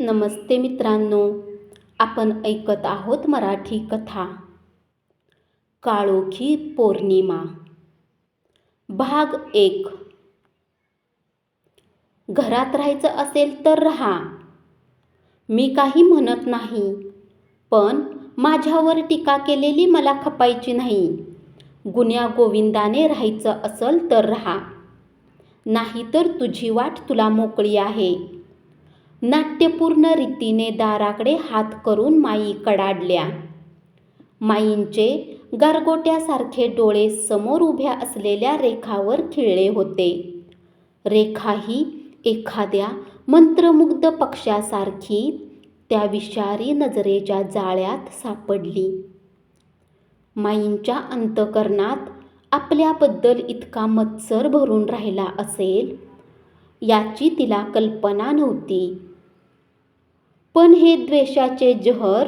नमस्ते मित्रांनो आपण ऐकत आहोत मराठी कथा. काळोखी पौर्णिमा. भाग एक. घरात राहायचं असेल तर राहा. मी काही म्हणत नाही पण माझ्यावर टीका केलेली मला खपायची नाही. गुन्या गोविंदाने राहायचं असेल तर राहा. नाहीतर तुझी वाट तुला मोकळी आहे. नाट्यपूर्ण रीतीने दाराकडे हात करून माई कडाडल्या. माईंचे गारगोट्यासारखे डोळे समोर उभ्या असलेल्या रेखावर खिळले होते. रेखाही एखाद्या मंत्रमुग्ध पक्षासारखी त्या विषारी नजरेच्या जाळ्यात सापडली. माईंच्या अंतकरणात आपल्याबद्दल इतका मत्सर भरून राहिला असेल याची तिला कल्पना नव्हती. पण हे द्वेषाचे जहर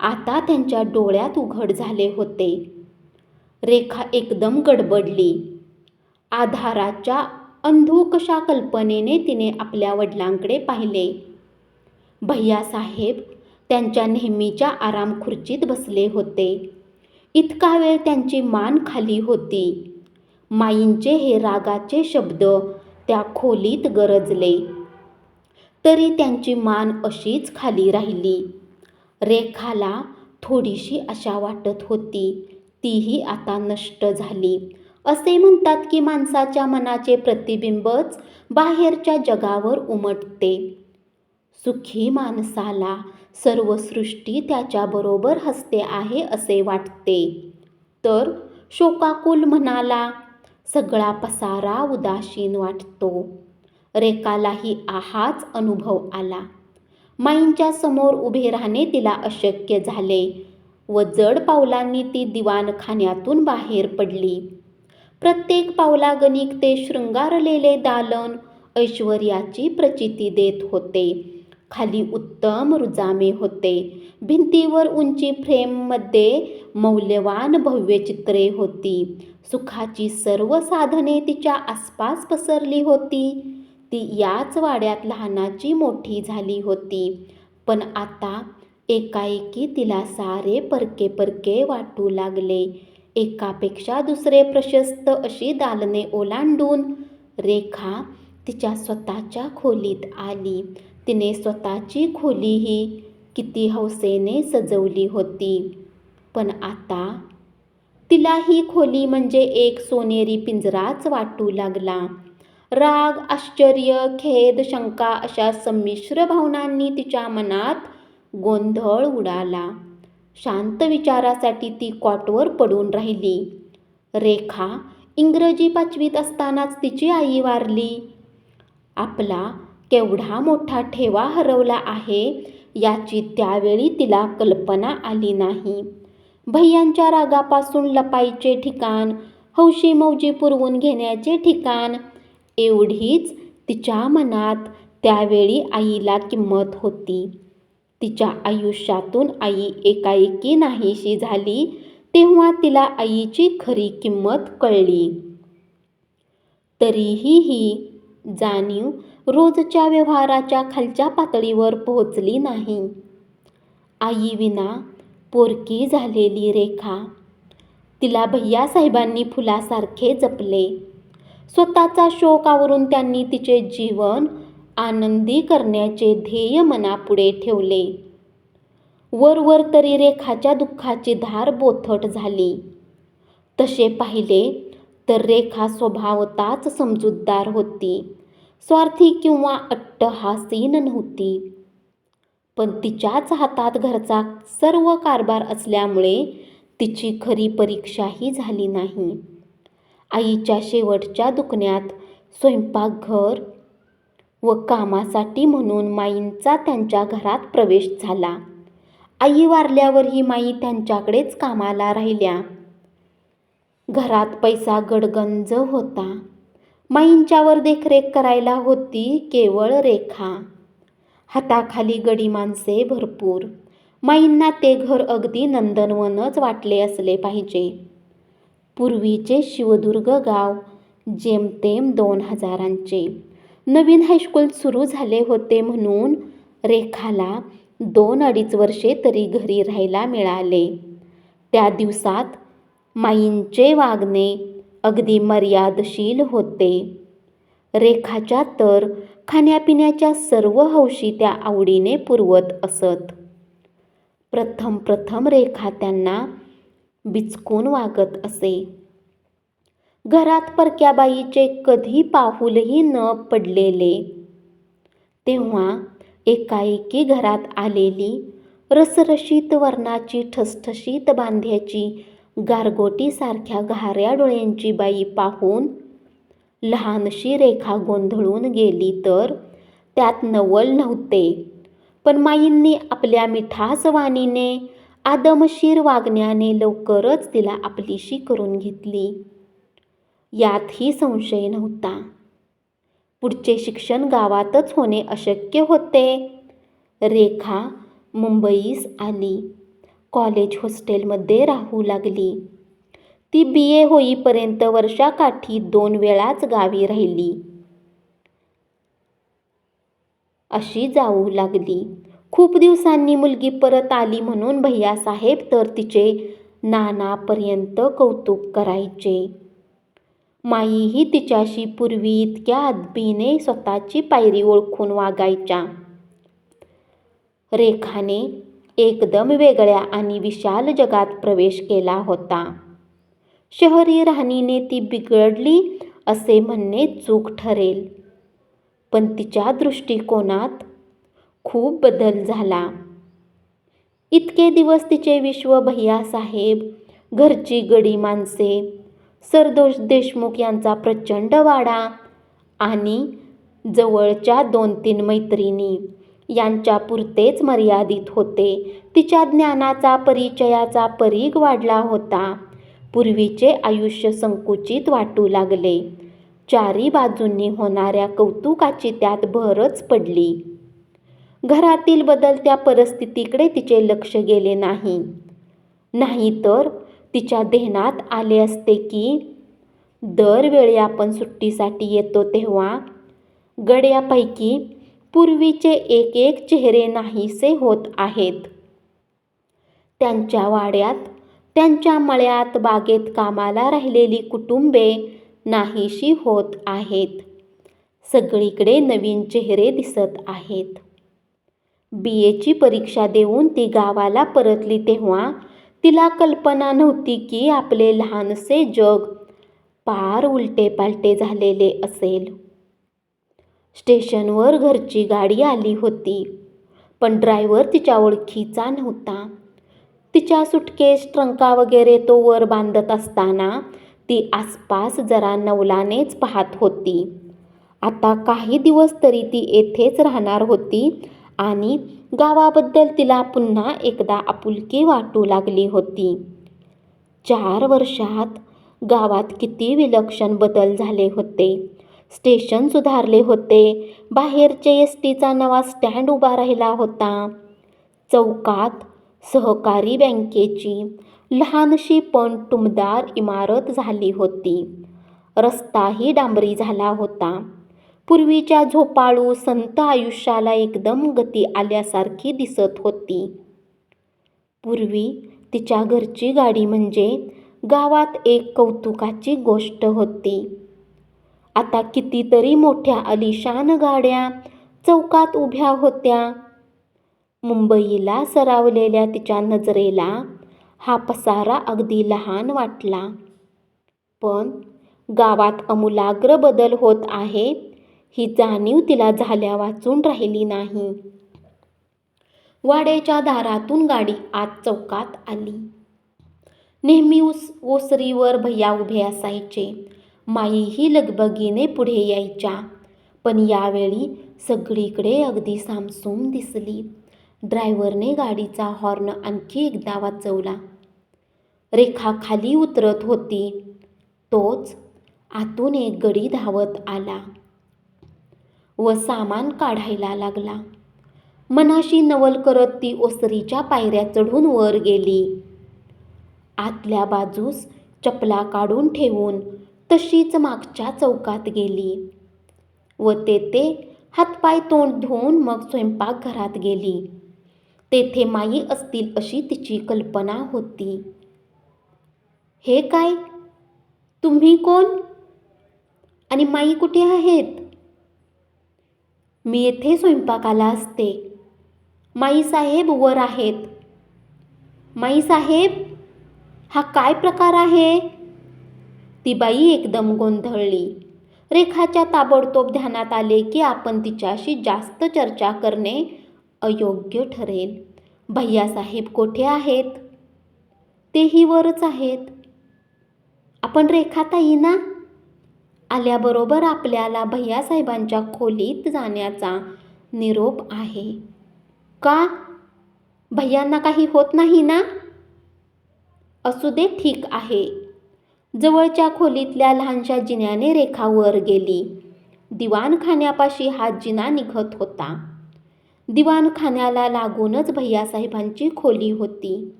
आता त्यांच्या डोळ्यात उघड झाले होते. रेखा एकदम गडबडली. आधाराच्या अंधुकशा कल्पनेने तिने आपल्या वडिलांकडे पाहिले. भैयासाहेब त्यांच्या नेहमीच्या आराम खुर्चीत बसले होते. इतका वेळ त्यांची मान खाली होती. माईंचे हे रागाचे शब्द त्या खोलीत गरजले. तरी त्यांची मान अशीच खाली राहिली. रेखाला थोडीशी आशा वाटत होती. तीही आता नष्ट झाली. असे म्हणतात की माणसाच्या मनाचे प्रतिबिंबच बाहेरच्या जगावर उमटते. सुखी माणसाला सर्व सृष्टी त्याच्याबरोबर हसते आहे असे वाटते. तर शोकाकुल म्हणाला सगळा पसारा उदासीन वाटतो. रेखालाही हाच अनुभव आला. माईंच्या समोर उभे राहणे तिला अशक्य झाले व जड पावलांनी ती दिवाणखान्यातून बाहेर पडली. प्रत्येक पावलागणिक ते शृंगारलेले दालन ऐश्वर्याची प्रचिती देत होते. खाली उत्तम रुजामे होते. भिंतीवर उंची फ्रेममध्ये मौल्यवान भव्य चित्रे होती. सुखाची सर्व साधने तिच्या आसपास पसरली होती. ती याच वाड्यात लहानाची मोठी झाली होती. पण आता एकाएकी तिला सारे परके परके वाटू लागले. एकापेक्षा दुसरे प्रशस्त अशी दालने ओलांडून रेखा तिच्या स्वतःच्या खोलीत आली. तिने स्वतःची खोलीही किती हौसेने सजवली होती. पण आता तिला ही खोली म्हणजे एक सोनेरी पिंजराच वाटू लागला. राग आश्चर्य खेद शंका अशा संमिश्र भावनांनी तिच्या मनात गोंधळ उडाला. शांत विचारासाठी ती कॉटवर पडून राहिली. रेखा इंग्रजी पाचवीत असतानाच तिची आई वारली. आपला केवढा मोठा ठेवा हरवला आहे याची त्यावेळी तिला कल्पना आली नाही. भैयांच्या रागापासून लपाईचे ठिकाण हौशी मौजी पुरवून घेण्याचे ठिकाण एवढीच तिच्या मनात त्यावेळी आईला किंमत होती. तिच्या आयुष्यातून आई एकाएकी नाहीशी झाली तेव्हा तिला आईची खरी किंमत कळली. तरीही ही जाणीव रोजच्या व्यवहाराच्या खालच्या पातळीवर पोहोचली नाही. आईविना पोरकी झालेली रेखा तिला भैयासाहेबांनी फुलासारखे जपले. स्वतःचा शोक आवरून त्यांनी तिचे जीवन आनंदी करण्याचे ध्येय मनापुढे ठेवले. वरवर तरी रेखाच्या दुःखाची धार बोथट झाली. तसे पाहिले तर रेखा स्वभावताच समजूतदार होती. स्वार्थी किंवा अट्टहासीन नव्हती. पण तिच्याच हातात घरचा सर्व कारभार असल्यामुळे तिची खरी परीक्षाही झाली नाही. आईच्या शेवटच्या दुखण्यात स्वयंपाकघर व कामासाठी म्हणून माईंचा त्यांच्या घरात प्रवेश झाला. आई वारल्यावरही माई त्यांच्याकडेच कामाला राहिल्या. घरात पैसा गडगंज होता. माईंच्यावर देखरेख करायला होती केवळ रेखा. हाताखाली गडी माणसे भरपूर. माईंना ते घर अगदी नंदनवनच वाटले असले पाहिजे. पूर्वीचे शिवदुर्ग गाव जेमतेम दोन हजारांचे. नवीन हायस्कूल सुरू झाले होते म्हणून रेखाला दोन अडीच वर्षे तरी घरी राहायला मिळाले. त्या दिवसात माईंचे वागणे अगदी मर्यादशील होते. रेखाच्या तर खाण्यापिण्याच्या सर्व हौशी त्या आवडीने पुरवत असत. प्रथम प्रथम रेखा त्यांना बिचकून वागत असे. घरात परक्या बाईचे कधी पाहुलही न पडलेले. तेव्हा एकाएकी घरात आलेली रसरशीत वर्णाची ठसठशीत बांध्याची गारगोटीसारख्या घाऱ्या डोळ्यांची बाई पाहून लहानशी रेखा गोंधळून गेली तर त्यात नवल नव्हते. पण माईंनी आपल्या मिठास वाणीने आदमशीर वागण्याने लवकरच तिला आपलीशी करून घेतली. यातही संशय नव्हता. पुढचे शिक्षण गावातच होणे अशक्य होते. रेखा मुंबईस आली. कॉलेज हॉस्टेलमध्ये राहू लागली. ती बी. ए. होईपर्यंत वर्षाकाठी दोन वेळाच गावी राहिली. अशी जाऊ लागली. खूप दिवसांनी मुलगी परत आली म्हणून भैयासाहेब तर तिचे नानापर्यंत कौतुक करायचे. माईही तिच्याशी पूर्वी इतक्या अदबीने स्वतःची पायरी ओळखून वागायच्या. रेखाने एकदम वेगळ्या आणि विशाल जगात प्रवेश केला होता. शहरी राहणीने ती बिघडली असे म्हणणे चूक ठरेल. पण तिच्या दृष्टिकोनात खूप बदल झाला. इतके दिवस तिचे विश्व भैयासाहेब घरची गडी माणसे सरदोष देशमुख यांचा प्रचंड वाडा आणि जवळच्या दोन तीन मैत्रिणी यांच्या पुरतेच मर्यादित होते. तिच्या ज्ञानाचा परिचयाचा परीघ वाढला होता. पूर्वीचे आयुष्य संकुचित वाटू लागले. चारी बाजूंनी होणाऱ्या कौतुकाची त्यात भरच पडली. घरातील बदलत्या परिस्थितीकडे तिचे लक्ष गेले नाही. नाहीतर तिच्या देहनात आले असते की दरवेळी आपण सुट्टीसाठी येतो तेव्हा गड्यापैकी पूर्वीचे एक एक चेहरे नाहीसे होत आहेत. त्यांच्या वाड्यात त्यांच्या मळ्यात बागेत कामाला राहिलेली कुटुंबे नाहीशी होत आहेत. सगळीकडे नवीन चेहरे दिसत आहेत. बी एची परीक्षा देऊन ती गावाला परतली तेव्हा तिला कल्पना नव्हती की आपले लहानसे जग पार उलटे पालटे झालेले असेल. स्टेशनवर घरची गाडी आली होती पण ड्रायव्हर तिच्या ओळखीचा नव्हता. तिच्या सुटकेस ट्रंका वगैरे तो वर बांधत असताना ती आसपास जरा नवलानेच पाहत होती. आता काही दिवस तरी ती येथेच राहणार होती आणि गावाबद्दल तिला पुन्हा एकदा आपुलकी वाटू लागली होती. चार वर्षात गावात किती विलक्षण बदल झाले होते. स्टेशन सुधारले होते. बाहेरचे एस टीचा नवा स्टँड उभा राहिला होता. चौकात सहकारी बँकेची लहानशी पण टुमदार इमारत झाली होती. रस्ताही डांबरी झाला होता. पूर्वीच्या झोपाळू संत आयुष्याला एकदम गती आल्यासारखी दिसत होती. पूर्वी तिच्या घरची गाडी म्हणजे गावात एक कौतुकाची गोष्ट होती. आता कितीतरी मोठ्या अलिशान गाड्या चौकात उभ्या होत्या. मुंबईला सरावलेल्या तिच्या नजरेला हा पसारा अगदी लहान वाटला. पण गावात अमूलाग्र बदल होत आहे ही जाणीव तिला झाल्या वाचून राहिली नाही. वाड्याच्या दारातून गाडी आत चौकात आली. नेहमी उस ओसरीवर भैया उभे असायचे. माईही लगबगीने पुढे यायच्या. पण यावेळी सगळीकडे अगदी सामसूम दिसली. ड्रायव्हरने गाडीचा हॉर्न आणखी एकदा वाचवला. रेखा खाली उतरत होती. तोच आतून एक गडी धावत आला. व सामान काढायला लागला. मनाशी नवल करत ती ओसरीच्या पायऱ्या चढून वर गेली. आतल्या बाजूस चपला काढून ठेवून तशीच मागच्या चौकात गेली व तेथे हातपाय तोंड धुवून मग स्वयंपाकघरात गेली. तेथे माई असतील अशी तिची कल्पना होती. हे काय? तुम्ही कोण? आणि माई कुठे आहेत? मी येथे स्वयंपाकाला असते. माई साहेब वर आहेत. माई साहेब हा काय प्रकार आहे? ती बाई एकदम गोंधळली. रेखाच्या ताबडतोब ध्यानात आले की आपण तिच्याशी जास्त चर्चा करणे अयोग्य ठरेल. भैयासाहेब कोठे आहेत? तेही वरच आहेत. आपण रेखाताई ना? आल्याबरोबर आपल्याला भैयासाहेबांच्या खोलीत जाण्याचा निरोप आहे. का? भैयांना काही होत नाही ना? असू दे ठीक आहे. जवळच्या खोलीतल्या लहानशा जिन्याने रेखा वर गेली. दिवाणखान्यापाशी हा जिना निघत होता. दिवाणखान्याला लागूनच भैयासाहेबांची खोली होती.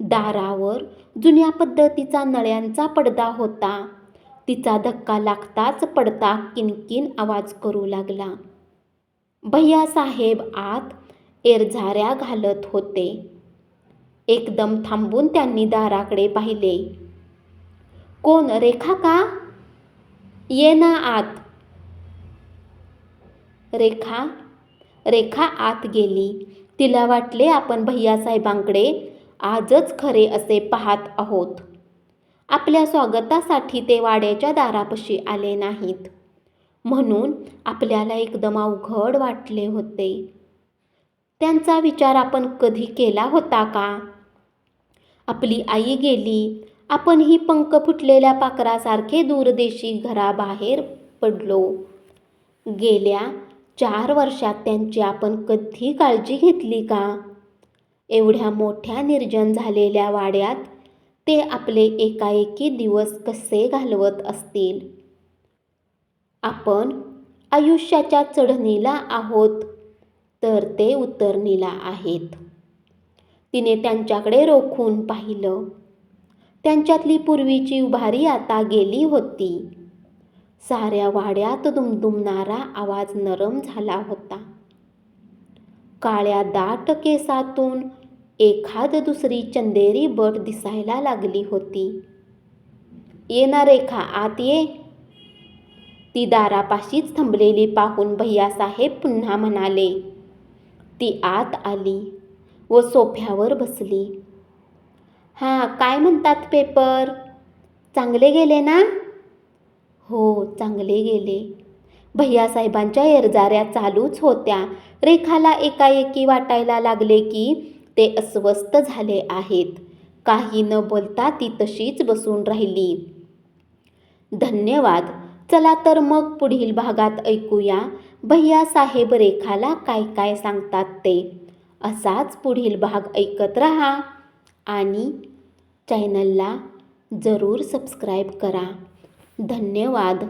दारावर जुन्या पद्धतीचा नळ्यांचा पडदा होता. तिचा धक्का लागताच पडता किनकिन आवाज करू लागला. भैयासाहेब आत एरझाऱ्या घालत होते. एकदम थांबून त्यांनी दाराकडे पाहिले. कोण रेखा का? ये ना आत. रेखा? रेखा आत गेली. तिला वाटले आपण भैयासाहेबांकडे आजच खरे असे पाहत आहोत. आपल्या स्वागतासाठी ते वाड्याच्या दारापाशी आले नाहीत. म्हणून आपल्याला एकदम अवघड वाटले होते. त्यांचा विचार आपण कधी केला होता का? आपली आई गेली. आपण ही पंख फुटलेल्या पाखरासारखे दूरदेशी घराबाहेर पडलो. गेल्या चार वर्षात त्यांची आपण कधी काळजी घेतली का? एवढ्या मोठ्या निर्जन झालेल्या वाड्यात ते आपले एकाएकी दिवस कसे घालवत असतील? आपण आयुष्याच्या चढणीला आहोत तर ते उतरणीला आहेत. तिने त्यांच्याकडे रोखून पाहिलं. त्यांच्यातली पूर्वीची उभारी आता गेली होती. साऱ्या वाड्यात दुमदुमणारा आवाज नरम झाला होता. काळ्या दाट केसातून एखाद दुसरी चंदेरी बट दिसायला लागली होती. ये ना रेखा आत ये. ती दारापाशीच थांबलेली पाहून भैयासाहेब पुन्हा म्हणाले ती आत आली व सोफ्यावर बसली. हां काय म्हणतात पेपर? चांगले गेले ना? हो चांगले गेले. भैयासाहेबांच्या एरजाऱ्या चालूच होत्या. रेखाला एकाएकी वाटायला लागले की ते अस्वस्थ झाले आहेत. काही न बोलता ती तशीच बसून राहिली. धन्यवाद. चला तर मग पुढील भागात ऐकूया. भैया साहेब रेखाला काय काय सांगतात ते. असाच पुढील भाग ऐकत रहा आणि चॅनलला जरूर सबस्क्राईब करा. धन्यवाद.